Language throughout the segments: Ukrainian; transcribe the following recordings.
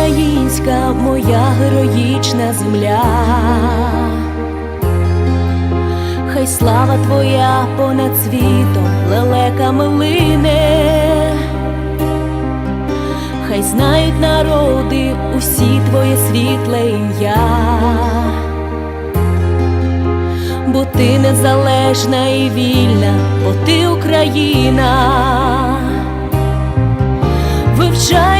українська моя героїчна земля. Хай слава твоя понад світом лелеками лине, хай знають народи усі твоє світле ім'я, бо ти незалежна і вільна, бо ти Україна, історії,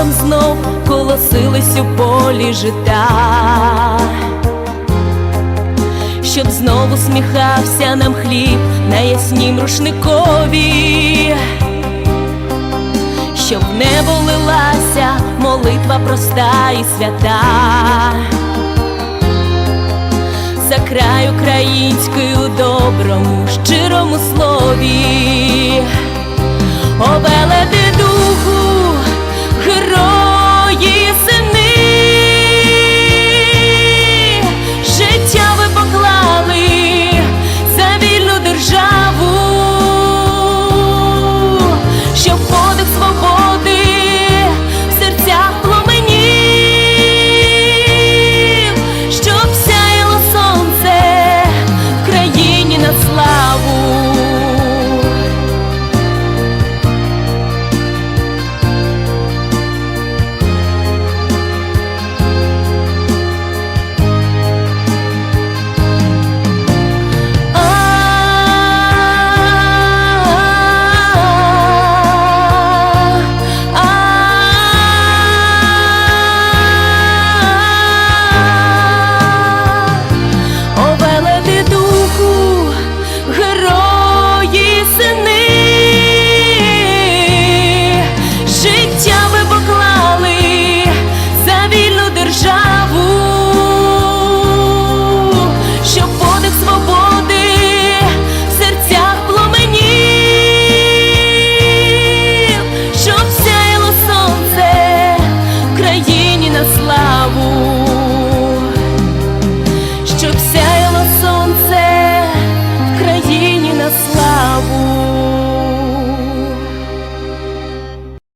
золотом знов колосились у полі жита, щоб знову сміхався нам хліб на яснім рушникові, щоб в небо лилася молитва проста і свята. За край український у